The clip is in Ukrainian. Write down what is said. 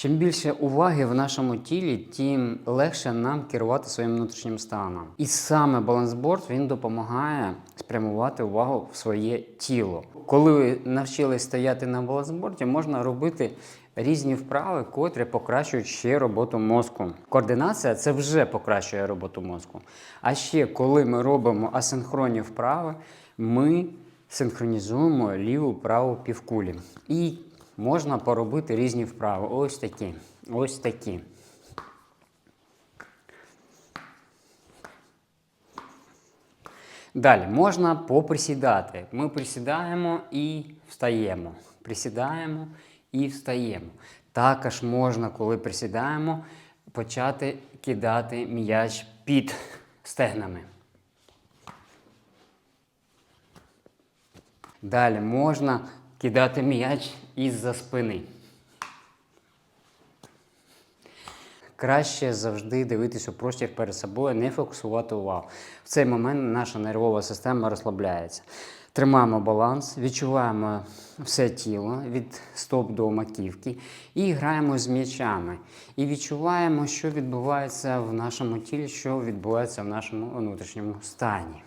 Чим більше уваги в нашому тілі, тим легше нам керувати своїм внутрішнім станом. І саме балансборд він допомагає спрямувати увагу в своє тіло. Коли ви навчились стояти на балансборді, можна робити різні вправи, котрі покращують ще роботу мозку. Координація це вже покращує роботу мозку. А ще коли ми робимо асинхронні вправи, ми синхронізуємо ліву праву півкулі. І можна поробити різні вправи. Ось такі. Ось такі. Далі можна поприсідати. Ми присідаємо і встаємо. Присідаємо і встаємо. Також можна, коли присідаємо, почати кидати м'яч під стегнами. Далі можна кидати м'яч із-за спини. Краще завжди дивитись у простір перед собою, не фокусувати увагу. В цей момент наша нервова система розслабляється. Тримаємо баланс, відчуваємо все тіло від стоп до маківки і граємо з м'ячами. І відчуваємо, що відбувається в нашому тілі, що відбувається в нашому внутрішньому стані.